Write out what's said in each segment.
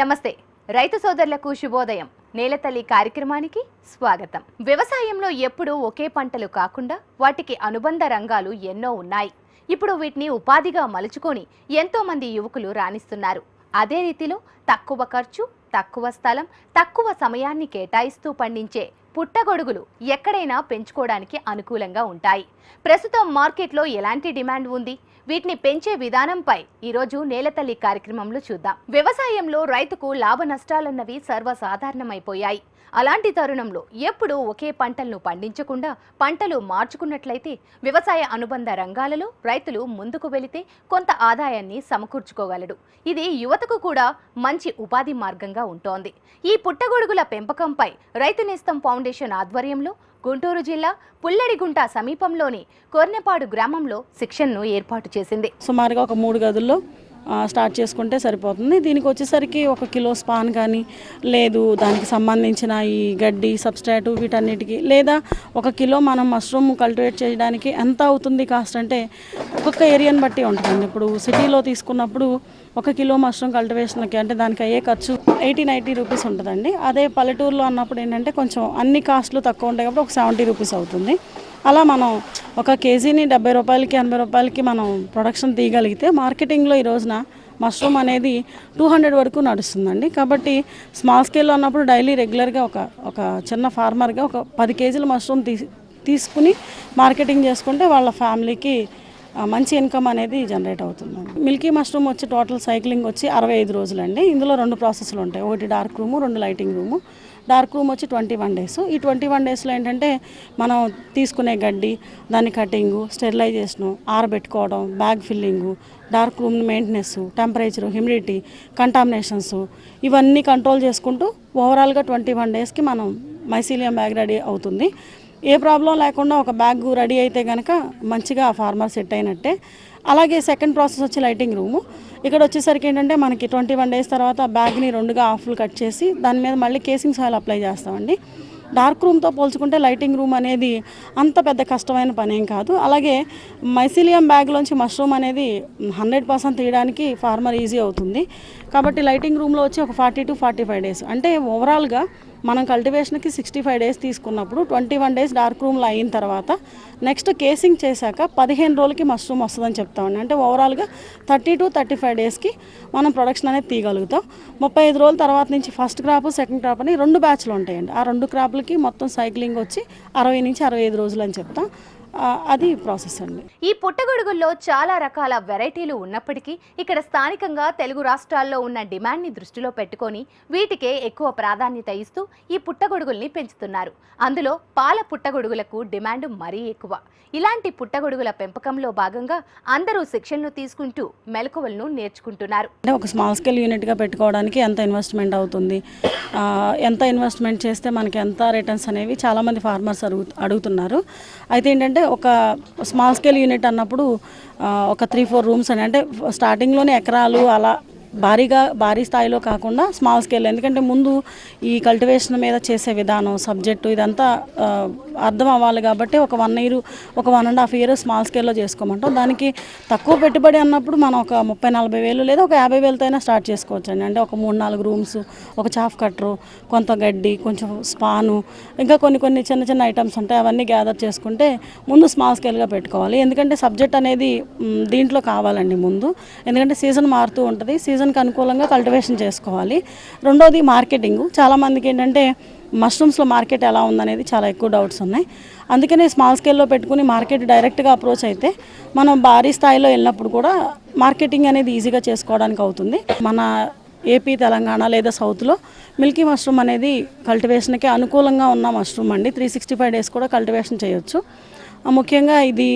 నమస్తే. రైతు సోదరులకు శుభోదయం. నేలతల్లి కార్యక్రమానికి స్వాగతం. వ్యవసాయంలో ఎప్పుడూ ఒకే పంటలు కాకుండా వాటికి అనుబంధ రంగాలు ఎన్నో ఉన్నాయి. ఇప్పుడు వీటిని ఉపాధిగా మలుచుకొని ఎంతోమంది యువకులు రాణిస్తున్నారు. అదే రీతిలో తక్కువ ఖర్చు తక్కువ స్థలం తక్కువ సమయాన్ని కేటాయిస్తూ పండించే పుట్టగొడుగులు ఎక్కడైనా పెంచుకోవడానికి అనుకూలంగా ఉంటాయి. ప్రస్తుతం మార్కెట్లో ఎలాంటి డిమాండ్ ఉంది? వీటిని పెంచే విధానంపై ఈరోజు నేలతల్లి కార్యక్రమంలో చూద్దాం. వ్యవసాయంలో రైతుకు లాభ నష్టాలన్నవి సర్వసాధారణమైపోయాయి. అలాంటి తరుణంలో ఎప్పుడూ ఒకే పంటలను పండించకుండా పంటలు మార్చుకున్నట్లయితే వ్యవసాయ అనుబంధ రంగాలలో రైతులు ముందుకు వెళితే కొంత ఆదాయాన్ని సమకూర్చుకోగలడు. ఇది యువతకు కూడా మంచి ఉపాధి మార్గంగా ఉంటోంది. ఈ పుట్టగొడుగుల పెంపకంపై రైతు నేస్తం ఫౌండేషన్ ఆధ్వర్యంలో గుంటూరు జిల్లా పుల్లడిగుంట సమీపంలోని కొర్నెపాడు గ్రామంలో శిక్షణను ఏర్పాటు చేసింది. సుమారుగా ఒక మూడు గదుల్లో స్టార్ట్ చేసుకుంటే సరిపోతుంది. దీనికి వచ్చేసరికి ఒక కిలో స్పాన్ కానీ లేదు దానికి సంబంధించిన ఈ గడ్డి సబ్స్ట్రాటు వీటన్నిటికీ లేదా ఒక కిలో మనం మష్రూమ్ కల్టివేట్ చేయడానికి ఎంత అవుతుంది కాస్ట్ అంటే ఒక్కొక్క ఏరియాని బట్టి ఉంటుందండి. ఇప్పుడు సిటీలో తీసుకున్నప్పుడు ఒక కిలో మష్రూమ్ కల్టివేషన్కి అంటే దానికి అయ్యే ఖర్చు ఎయిటీ నైంటీ రూపీస్ ఉంటుందండి. అదే పల్లెటూరులో అన్నప్పుడు ఏంటంటే కొంచెం అన్ని కాస్ట్లు తక్కువ ఉంటాయి కాబట్టి ఒక సెవెంటీ రూపీస్ అవుతుంది. అలా మనం ఒక కేజీని డెబ్బై రూపాయలకి ఎనభై రూపాయలకి మనం ప్రొడక్షన్ తీయగలిగితే మార్కెటింగ్లో ఈ రోజున మష్రూమ్ అనేది టూ హండ్రెడ్ వరకు నడుస్తుందండి. కాబట్టి స్మాల్ స్కేల్లో ఉన్నప్పుడు డైలీ రెగ్యులర్గా ఒక ఒక చిన్న ఫార్మర్గా ఒక పది కేజీల మష్రూమ్ తీ తీసుకుని మార్కెటింగ్ చేసుకుంటే వాళ్ళ ఫ్యామిలీకి మంచి ఇన్కమ్ అనేది జనరేట్ అవుతుందండి. మిల్కీ మష్రూమ్ వచ్చి టోటల్ సైక్లింగ్ వచ్చి అరవై ఐదు రోజులండి. ఇందులో రెండు ప్రాసెస్లు ఉంటాయి. ఒకటి డార్క్ రూము రెండు లైటింగ్ రూము డార్క్ రూమ్ వచ్చి ట్వంటీ వన్ డేస్. ఈ ట్వంటీ వన్ డేస్లో ఏంటంటే మనం తీసుకునే గడ్డి దాని cutting sterilisation ఆరబెట్టుకోవడం bag filling dark room maintenance temperature humidity contaminations ఇవన్నీ కంట్రోల్ చేసుకుంటూ ఓవరాల్గా ట్వంటీ వన్ డేస్కి మనం మైసీలియం బ్యాగ్ రెడీ అవుతుంది. ఏ ప్రాబ్లం లేకుండా ఒక బ్యాగ్ రెడీ అయితే కనుక మంచిగా ఫార్మర్ సెట్ అయినట్టే. అలాగే సెకండ్ ప్రాసెస్ వచ్చి లైటింగ్ రూము ఇక్కడ వచ్చేసరికి ఏంటంటే మనకి ట్వంటీ వన్ డేస్ తర్వాత బ్యాగ్ని రెండుగా హాఫ్లు కట్ చేసి దాని మీద మళ్ళీ కేసింగ్ సాయిల్ అప్లై చేస్తామండి. డార్క్ రూమ్తో పోల్చుకుంటే లైటింగ్ రూమ్ అనేది అంత పెద్ద కష్టమైన పని ఏం కాదు. అలాగే మైసిలియం బ్యాగ్లోంచి మష్రూమ్ అనేది హండ్రెడ్ పర్సెంట్ తీయడానికి ఫార్మర్ ఈజీ అవుతుంది. కాబట్టి లైటింగ్ రూమ్లో వచ్చి ఒక forty to forty five days అంటే ఓవరాల్గా మనం కల్టివేషన్కి సిక్స్టీ ఫైవ్ డేస్ తీసుకున్నప్పుడు ట్వంటీ వన్ డేస్ డార్క్ రూమ్లో అయిన తర్వాత నెక్స్ట్ కేసింగ్ చేశాక పదిహేను రోజులకి మష్రూమ్ వస్తుందని చెప్తామండి. అంటే ఓవరాల్గా థర్టీ టు థర్టీ ఫైవ్ డేస్కి మనం ప్రొడక్షన్ అనేది తీయగలుగుతాం. ముప్పై ఐదు రోజుల తర్వాత నుంచి ఫస్ట్ క్రాప్ సెకండ్ క్రాప్ అని రెండు బ్యాచ్లు ఉంటాయండి. ఆ రెండు క్రాప్లకి మొత్తం సైక్లింగ్ వచ్చి అరవై నుంచి అరవై ఐదు రోజులు అని చెప్తాం. అది ప్రాసెస్ అండి. ఈ పుట్టగొడుగుల్లో చాలా రకాల వెరైటీలు ఉన్నప్పటికీ ఇక్కడ స్థానికంగా తెలుగు రాష్ట్రాల్లో ఉన్న డిమాండ్ని దృష్టిలో పెట్టుకొని వీటికే ఎక్కువ ప్రాధాన్యత ఇస్తూ ఈ పుట్టగొడుగుల్ని పెంచుతున్నారు. అందులో పాల పుట్టగొడుగులకు డిమాండ్ మరీ ఎక్కువ. ఇలాంటి పుట్టగొడుగుల పెంపకంలో భాగంగా అందరూ శిక్షణలు తీసుకుంటూ మెలకువలను నేర్చుకుంటున్నారు. అంటే ఒక స్మాల్ స్కేల్ యూనిట్గా పెట్టుకోవడానికి ఎంత ఇన్వెస్ట్మెంట్ అవుతుంది? ఎంత ఇన్వెస్ట్మెంట్ చేస్తే మనకి ఎంత రిటర్న్స్ అనేవి చాలామంది ఫార్మర్స్ అడుగు అడుగుతున్నారు. అయితే ఏంటంటే ఒక స్మాల్ స్కేల్ యూనిట్ అన్నప్పుడు ఒక త్రీ ఫోర్ రూమ్స్ అని అంటే స్టార్టింగ్లోనే ఎకరాలు అలా భారీగా భారీ స్థాయిలో కాకుండా స్మాల్ స్కేల్ ఎందుకంటే ముందు ఈ కల్టివేషన్ మీద చేసే విధానం సబ్జెక్టు ఇదంతా అర్థం అవ్వాలి కాబట్టి ఒక వన్ ఇయర్ ఒక one and half year small స్కేల్లో చేసుకోమంటాం. దానికి తక్కువ పెట్టుబడి అన్నప్పుడు మనం ఒక ముప్పై నలభై వేలు లేదా ఒక యాభై వేలతో అయినా స్టార్ట్ చేసుకోవచ్చు అండి అంటే ఒక మూడు నాలుగు రూమ్స్ ఒక చాఫ్ కట్టరు కొంత గడ్డి కొంచెం స్పాను ఇంకా కొన్ని కొన్ని చిన్న చిన్న ఐటమ్స్ ఉంటాయి. అవన్నీ గ్యాదర్ చేసుకుంటే ముందు స్మాల్ స్కేల్గా పెట్టుకోవాలి. ఎందుకంటే సబ్జెక్ట్ అనేది దీంట్లో కావాలండి ముందు. ఎందుకంటే సీజన్ మారుతూ ఉంటుంది. సీజన్ సీజన్కి అనుకూలంగా కల్టివేషన్ చేసుకోవాలి. రెండోది మార్కెటింగ్. చాలామందికి ఏంటంటే మష్రూమ్స్లో మార్కెట్ ఎలా ఉందనేది చాలా ఎక్కువ డౌట్స్ ఉన్నాయి. అందుకనే స్మాల్ స్కేల్లో పెట్టుకుని మార్కెట్ డైరెక్ట్గా అప్రోచ్ అయితే మనం భారీ స్థాయిలో వెళ్ళినప్పుడు కూడా మార్కెటింగ్ అనేది ఈజీగా చేసుకోవడానికి అవుతుంది. మన ఏపీ తెలంగాణ లేదా సౌత్లో మిల్కీ మష్రూమ్ అనేది కల్టివేషన్కి అనుకూలంగా ఉన్న మష్రూమ్ అండి. త్రీ సిక్స్టీ ఫైవ్ డేస్ కూడా కల్టివేషన్ చేయొచ్చు. ముఖ్యంగా ఇది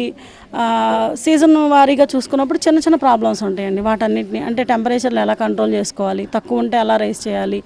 సీజన్ వారీగా చూసుకున్నప్పుడు చిన్న చిన్న ప్రాబ్లమ్స్ ఉంటాయండి. వాటన్నిటిని అంటే టెంపరేచర్లు ఎలా కంట్రోల్ చేసుకోవాలి తక్కువ ఉంటే ఎలా రైస్ చేయాలి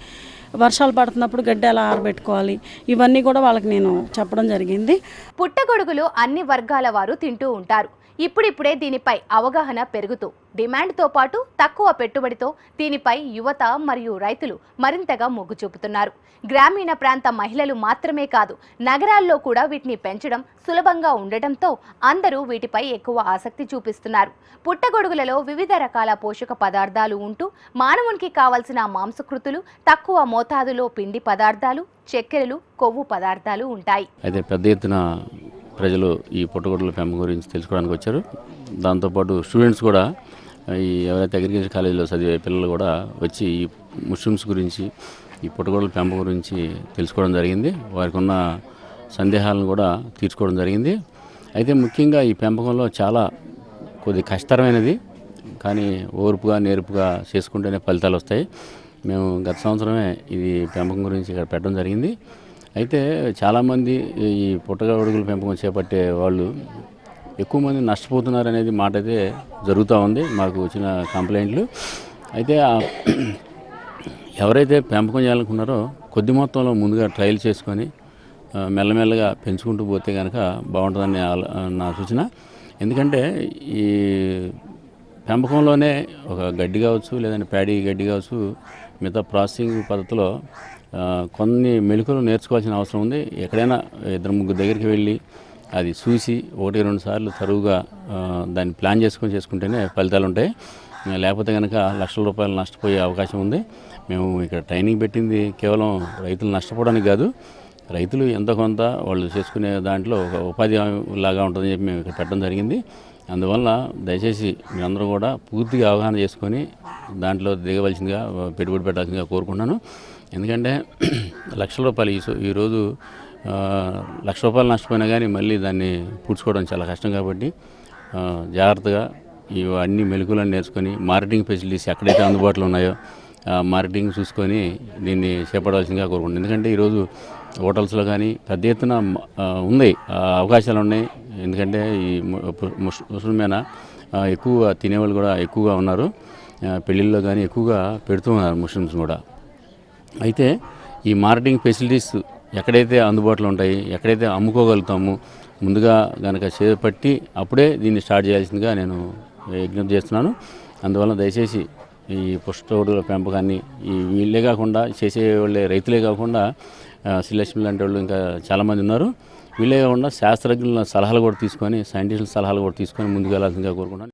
వర్షాలు పడుతున్నప్పుడు గడ్డ ఎలా ఆరబెట్టుకోవాలి ఇవన్నీ కూడా వాళ్ళకి నేను చెప్పడం జరిగింది. పుట్టగొడుగులు అన్ని వర్గాల వారు తింటూ ఉంటారు. ఇప్పుడిప్పుడే దీనిపై అవగాహన పెరుగుతూ డిమాండ్తో పాటు తక్కువ పెట్టుబడితో దీనిపై యువత మరియు రైతులు మరింతగా మొగ్గు చూపుతున్నారు. గ్రామీణ ప్రాంత మహిళలు మాత్రమే కాదు నగరాల్లో కూడా వీటిని పెంచడం సులభంగా ఉండటంతో అందరూ వీటిపై ఎక్కువ ఆసక్తి చూపిస్తున్నారు. పుట్టగొడుగులలో వివిధ రకాల పోషక పదార్థాలు ఉంటూ మానవునికి కావలసిన మాంసకృతులు తక్కువ మోతాదులో పిండి పదార్థాలు చక్కెరలు కొవ్వు పదార్థాలు ఉంటాయి. అయితే పెద్ద ఎత్తున ప్రజలు ఈ పుట్టగొడ్ల పెంపకం గురించి తెలుసుకోవడానికి వచ్చారు. దాంతోపాటు స్టూడెంట్స్ కూడా ఈ ఎవరైతే అగ్రికల్చర్ కాలేజీలో చదివే పిల్లలు కూడా వచ్చి ఈ ముస్లిమ్స్ గురించి ఈ పుట్టగొడ్ల పెంపకం గురించి తెలుసుకోవడం జరిగింది. వారికి ఉన్న సందేహాలను కూడా తీర్చుకోవడం జరిగింది. అయితే ముఖ్యంగా ఈ పెంపకంలో చాలా కొద్ది కష్టతరమైనది. కానీ ఓర్పుగా నేర్పుగా చేసుకుంటేనే ఫలితాలు వస్తాయి. మేము గత సంవత్సరమే ఇది పెంపకం గురించి ఇక్కడ పెట్టడం జరిగింది. అయితే చాలామంది ఈ పుట్టగొడుగుల పెంపకం చేపట్టే వాళ్ళు ఎక్కువ మంది నష్టపోతున్నారు అనేది మాట అయితే జరుగుతూ ఉంది మాకు వచ్చిన కంప్లైంట్లు. అయితే ఎవరైతే పెంపకం చేయాలనుకున్నారో కొద్ది మొత్తంలో ముందుగా ట్రయల్ చేసుకొని మెల్లమెల్లగా పెంచుకుంటూ పోతే కనుక బాగుంటుందని నా సూచన. ఎందుకంటే ఈ పెంపకంలోనే ఒక గడ్డి కావచ్చు లేదంటే ప్యాడీ గడ్డి కావచ్చు మిగతా ప్రాసెసింగ్ పద్ధతిలో కొన్ని మెలకులు నేర్చుకోవాల్సిన అవసరం ఉంది. ఎక్కడైనా ఇద్దరు ముగ్గురు దగ్గరికి వెళ్ళి అది చూసి ఒకటి రెండు సార్లు తరువుగా దాన్ని ప్లాన్ చేసుకొని చేసుకుంటేనే ఫలితాలు ఉంటాయి. లేకపోతే కనుక లక్షల రూపాయలు నష్టపోయే అవకాశం ఉంది. మేము ఇక్కడ ట్రైనింగ్ పెట్టింది కేవలం రైతులు నష్టపోవడానికి కాదు. రైతులు ఎంత కొంత వాళ్ళు చేసుకునే దాంట్లో ఒక ఉపాధి లాగా ఉంటుందని చెప్పి మేము ఇక్కడ పెట్టడం జరిగింది. అందువల్ల దయచేసి మీరందరూ కూడా పూర్తిగా అవగాహన చేసుకొని దాంట్లో దిగవలసిందిగా పెట్టుబడి పెట్టాల్సిందిగా కోరుకుంటున్నాను. ఎందుకంటే లక్ష రూపాయలు ఈ ఈరోజు లక్ష రూపాయలు నష్టపోయినా కానీ మళ్ళీ దాన్ని పూడ్చుకోవడం చాలా కష్టం కాబట్టి జాగ్రత్తగా జాగ్రత్తగా అన్ని మెలకులను నేర్చుకొని మార్కెటింగ్ ఫెసిలిటీస్ ఎక్కడైతే అందుబాటులో ఉన్నాయో మార్కెటింగ్ చూసుకొని దీన్ని చేపడవలసిందిగా కోరుకుంటున్నాను. ఎందుకంటే ఈరోజు హోటల్స్లో కానీ పెద్ద ఎత్తున ఉన్నాయి ఉంది అవకాశాలు ఉన్నాయి. ఎందుకంటే ఈ ముస్- ముస్లిమేనా ఆ, ఎక్కువగా తినేవాళ్ళు కూడా ఎక్కువగా ఉన్నారు. పెళ్ళిళ్ళలో కానీ ఎక్కువగా పెడుతూ ఉన్నారు ముస్లిమ్స్ కూడా. అయితే ఈ మార్కెటింగ్ ఫెసిలిటీస్ ఎక్కడైతే అందుబాటులో ఉంటాయి ఎక్కడైతే అమ్ముకోగలుగుతాము ముందుగా కనుక చేపట్టి అప్పుడే దీన్ని స్టార్ట్ చేయాల్సిందిగా నేను విజ్ఞప్తి చేస్తున్నాను. అందువల్ల దయచేసి ఈ పుష్టోడుల పెంపకాన్ని ఈ వీళ్ళే కాకుండా చేసే వాళ్ళే రైతులే కాకుండా శ్రీలక్ష్మి లాంటి వాళ్ళు ఇంకా చాలామంది ఉన్నారు. వీళ్ళే కాకుండా శాస్త్రజ్ఞుల సలహాలు కూడా తీసుకొని సైంటిస్టుల సలహాలు కూడా తీసుకొని ముందుకు వెళ్ళాల్సిందిగా కోరుకున్నాను